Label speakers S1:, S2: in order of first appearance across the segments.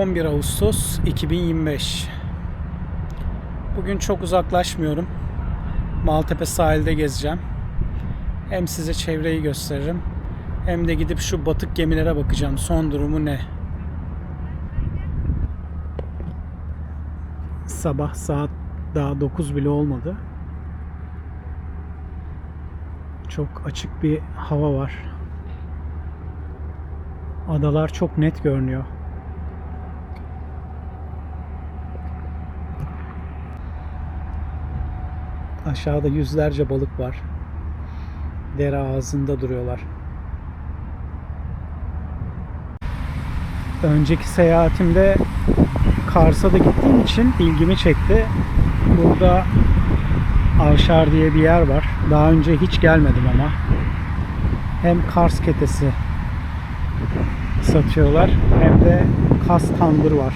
S1: 11 Ağustos 2025 Bugün çok uzaklaşmıyorum. Maltepe sahilde gezeceğim. Hem size çevreyi gösteririm. Hem de gidip şu batık gemilere bakacağım. Son durumu ne? Sabah saat daha 9 bile olmadı. Çok açık bir hava var. Adalar çok net görünüyor. Aşağıda yüzlerce balık var. Dere ağzında duruyorlar. Önceki seyahatimde Kars'a da gittiğim için ilgimi çekti. Burada Avşar diye bir yer var. Daha önce hiç gelmedim ama. Hem Kars ketesi satıyorlar hem de kas tandır var.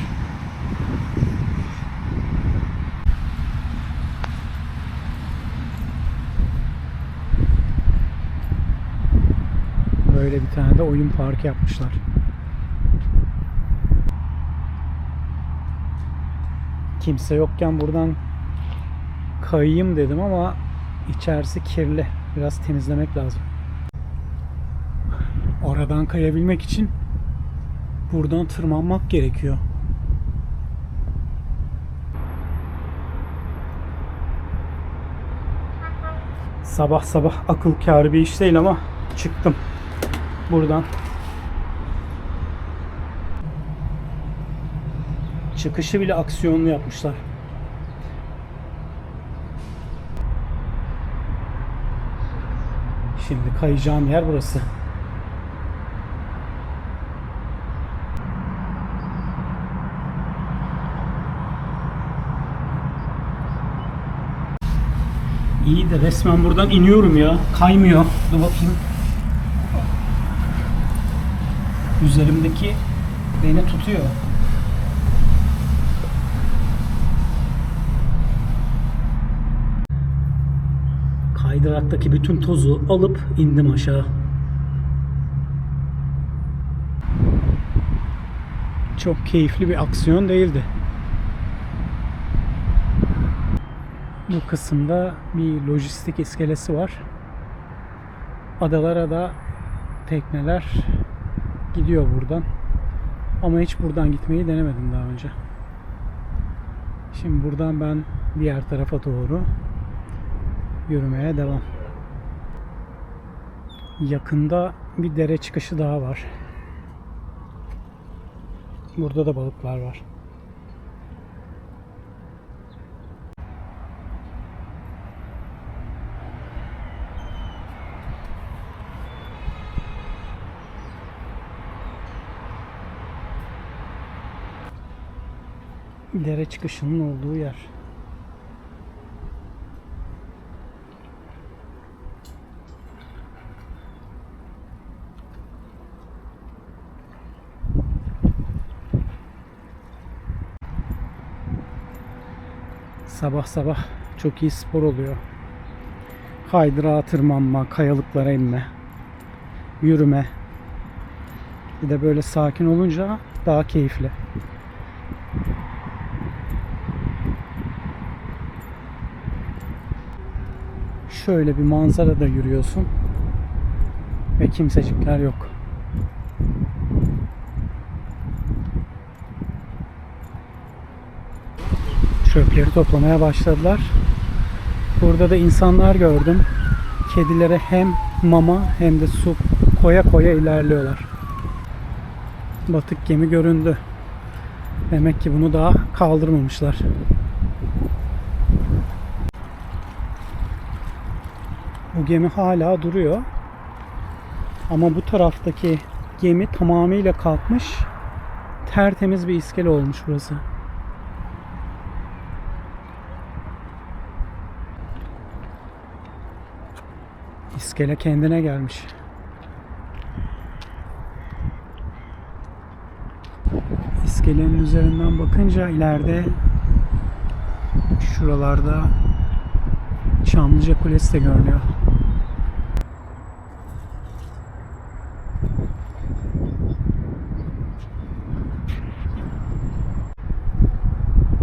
S1: Böyle bir tane de oyun parkı yapmışlar. Kimse yokken buradan kayayım dedim ama içerisi kirli. Biraz temizlemek lazım. Oradan kayabilmek için buradan tırmanmak gerekiyor. Sabah sabah akıl kârı bir iş değil ama çıktım buradan. Çıkışı bile aksiyonlu yapmışlar. Şimdi kayacağım yer burası. İyi de resmen buradan iniyorum ya. Kaymıyor. Dur bakayım. Üzerimdeki beni tutuyor. Kaydıraktaki bütün tozu alıp indim aşağı. Çok keyifli bir aksiyon değildi. Bu kısımda bir lojistik iskelesi var. Adalara da tekneler gidiyor buradan. Ama hiç buradan gitmeyi denemedim daha önce. Şimdi buradan ben diğer tarafa doğru yürümeye devam. Yakında bir dere çıkışı daha var. Burada da balıklar var. Dere çıkışının olduğu yer. Sabah sabah çok iyi spor oluyor. Kaydırağa tırmanma, kayalıklara inme, yürüme. Bir de böyle sakin olunca daha keyifli. Şöyle bir manzarada yürüyorsun ve kimsecikler yok. Çöpleri toplamaya başladılar. Burada da insanlar gördüm. Kedilere hem mama hem de su koya koya ilerliyorlar. Batık gemi göründü. Demek ki bunu daha kaldırmamışlar. Bu gemi hala duruyor. Ama bu taraftaki gemi tamamıyla kalkmış. Tertemiz bir iskele olmuş burası. İskele kendine gelmiş. İskelenin üzerinden bakınca ileride şuralarda Çamlıca Kulesi de görünüyor.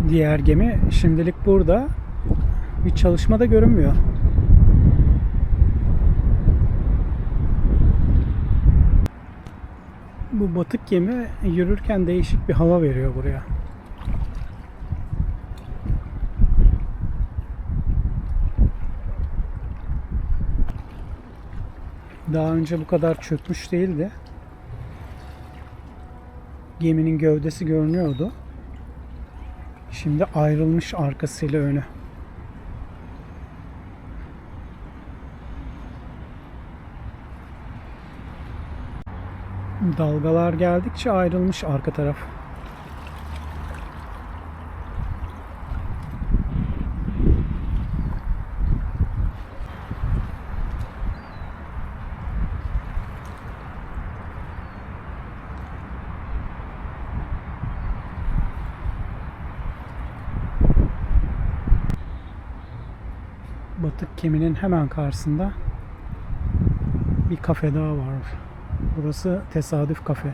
S1: diğer gemi şimdilik burada. Bir çalışma da görünmüyor. Bu batık gemi yürürken değişik bir hava veriyor buraya. Daha önce bu kadar çökmüş değildi. Geminin gövdesi görünüyordu. Şimdi ayrılmış arkasıyla önü. Dalgalar geldikçe ayrılmış arka taraf. Batık geminin hemen karşısında bir kafe daha var. Burası tesadüf kafe.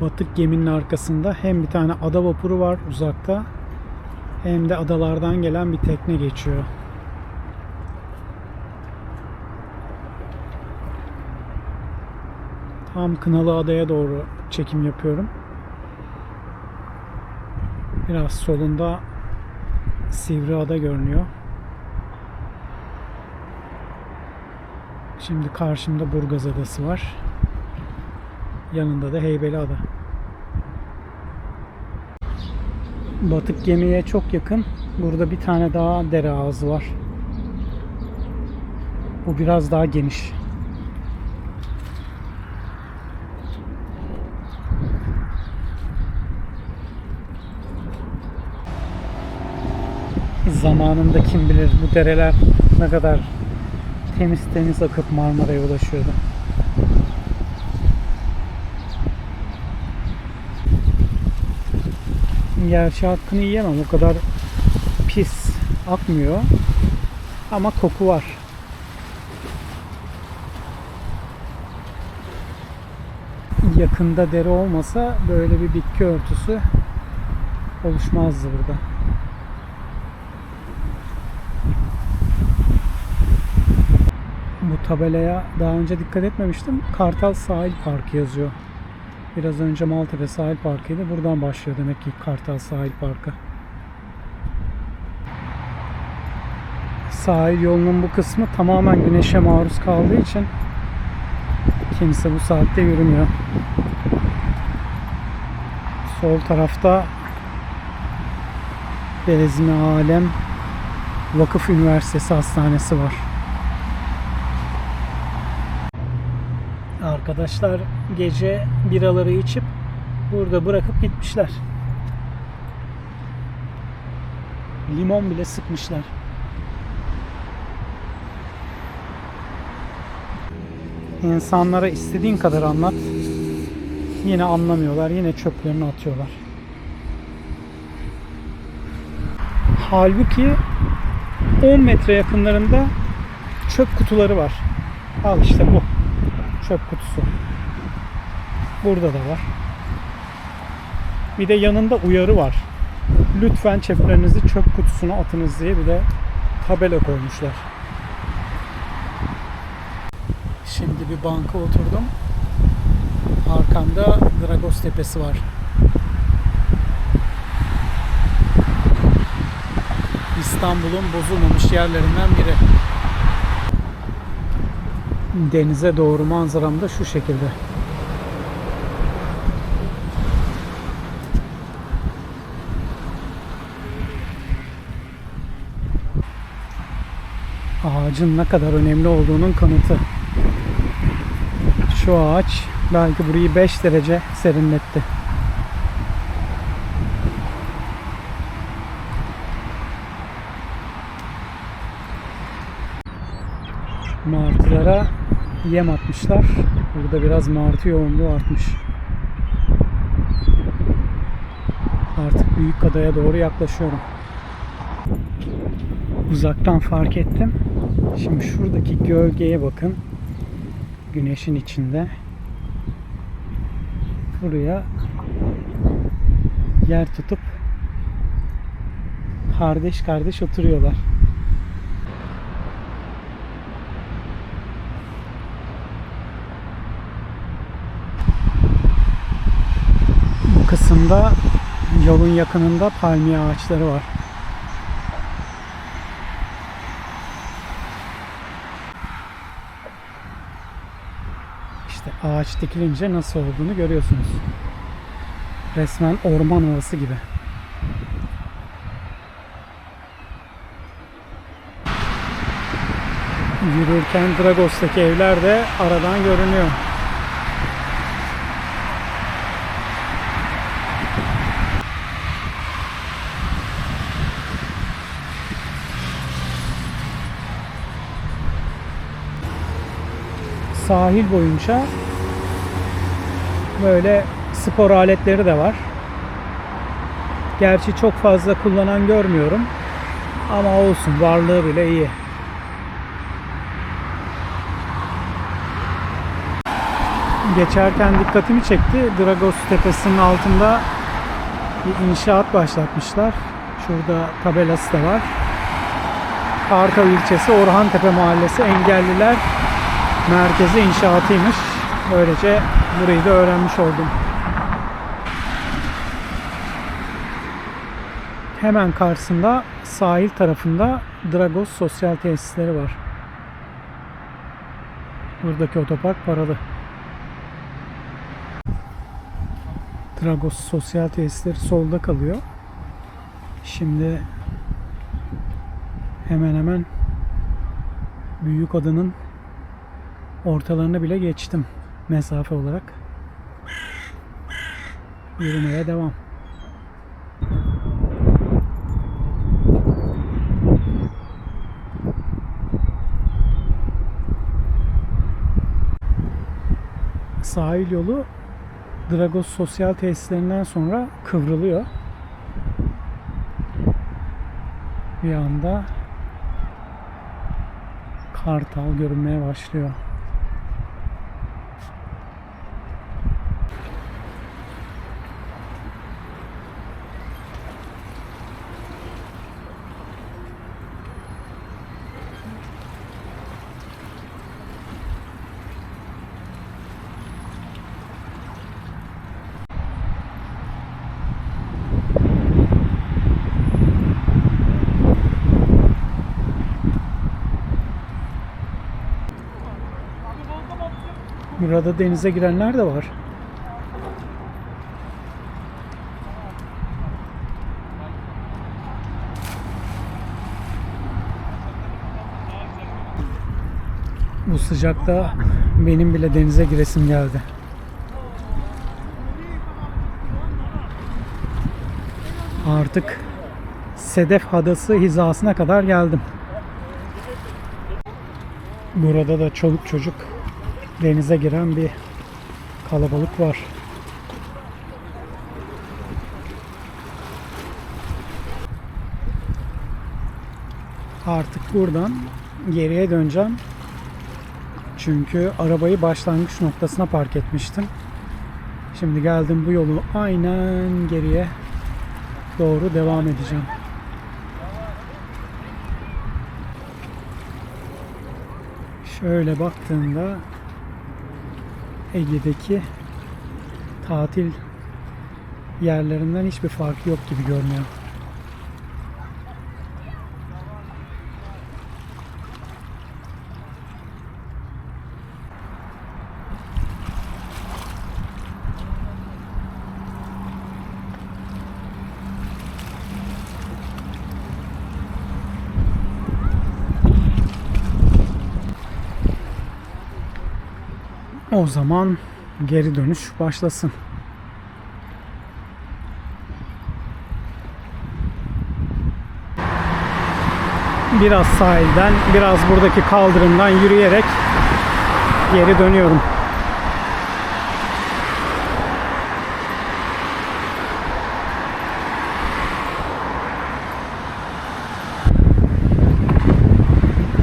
S1: Batık geminin arkasında hem bir tane ada vapuru var uzakta hem de adalardan gelen bir tekne geçiyor. Tam Kınalı Adaya doğru çekim yapıyorum. Biraz solunda Sivri Ada görünüyor. Şimdi karşımda Burgaz Adası var. Yanında da Heybeli Ada. Batık gemiye çok yakın. Burada bir tane daha dere ağzı var. Bu biraz daha geniş. Zamanında kim bilir bu dereler ne kadar temiz temiz akıp Marmara'ya ulaşıyordu. Gerçi hakkını yiyemem o kadar pis akmıyor ama koku var. Yakında dere olmasa böyle bir bitki örtüsü oluşmazdı burada. Bu tabelaya daha önce dikkat etmemiştim. Kartal Sahil Parkı yazıyor. Biraz önce Maltepe Sahil Parkı'ydı. Buradan başlıyor demek ki Kartal Sahil Parkı. Sahil yolunun bu kısmı tamamen güneşe maruz kaldığı için kimse bu saatte yürümüyor. Sol tarafta Bezmi Alem Vakıf Üniversitesi Hastanesi var. Arkadaşlar gece biraları içip burada bırakıp gitmişler. Limon bile sıkmışlar. İnsanlara istediğin kadar anlat. Yine anlamıyorlar. Yine çöplerini atıyorlar. Halbuki 10 metre yakınlarında çöp kutuları var. Al işte bu çöp kutusu. Burada da var. Bir de yanında uyarı var. Lütfen çöplerinizi çöp kutusuna atınız diye bir de tabela koymuşlar. Şimdi bir banka oturdum. Arkamda Dragos Tepesi var. İstanbul'un bozulmamış yerlerinden biri. Denize doğru manzaram da şu şekilde. Ağacın ne kadar önemli olduğunun kanıtı. Şu ağaç belki burayı 5 derece serinletti. Yem atmışlar. Burada biraz martı yoğunluğu artmış. Büyük adaya doğru yaklaşıyorum. Uzaktan fark ettim. Şimdi şuradaki gölgeye bakın. Güneşin içinde. Buraya yer tutup kardeş kardeş oturuyorlar. Kısımda yolun yakınında palmiye ağaçları var. İşte ağaç dikilince nasıl olduğunu görüyorsunuz. Resmen orman havası gibi. Yürürken Dragos'taki evler de aradan görünüyor. Sahil boyunca böyle spor aletleri de var. Gerçi çok fazla kullanan görmüyorum. Ama olsun varlığı bile iyi. Geçerken dikkatimi çekti. Dragos Tepesi'nin altında bir inşaat başlatmışlar. Şurada tabelası da var. Kartal ilçesi Orhantepe Mahallesi Engelliler Merkezi inşaatıymış. Böylece burayı da öğrenmiş oldum. Hemen karşısında sahil tarafında Dragos sosyal tesisleri var. Buradaki otopark paralı. Dragos sosyal tesisleri solda kalıyor. Şimdi hemen hemen Büyük Adanın ortalarını bile geçtim mesafe olarak. Yürümeye devam. Sahil yolu Dragos sosyal tesislerinden sonra kıvrılıyor. Bir anda Kartal görünmeye başlıyor. Burada denize girenler de var. Bu sıcakta benim bile denize giresim geldi. Artık Sedef Hadası hizasına kadar geldim. Burada da çoluk çocuk denize giren bir kalabalık var. Artık buradan geriye döneceğim. Çünkü arabayı başlangıç noktasına park etmiştim. Şimdi geldim bu yolu aynen geriye doğru devam edeceğim. Şöyle baktığımda Ege'deki tatil yerlerinden hiçbir farkı yok gibi görünüyor. O zaman geri dönüş başlasın. Biraz sahilden, biraz buradaki kaldırımdan yürüyerek geri dönüyorum.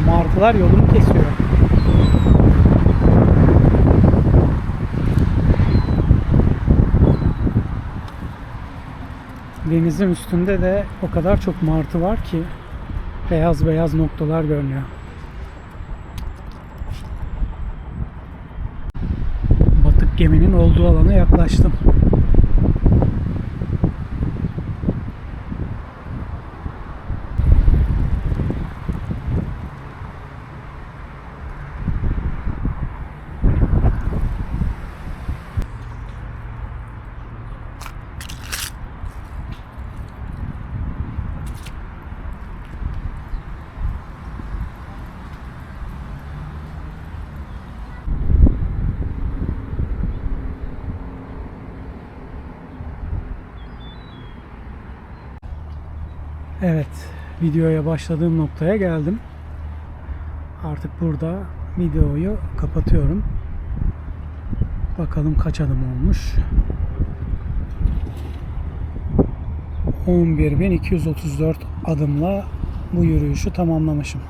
S1: Martılar yolumu kesiyor. Denizin üstünde de o kadar çok martı var ki beyaz beyaz noktalar görünüyor. Batık geminin olduğu alana yaklaştım. Evet, videoya başladığım noktaya geldim. Artık burada videoyu kapatıyorum. Bakalım kaç adım olmuş. 11.234 adımla bu yürüyüşü tamamlamışım.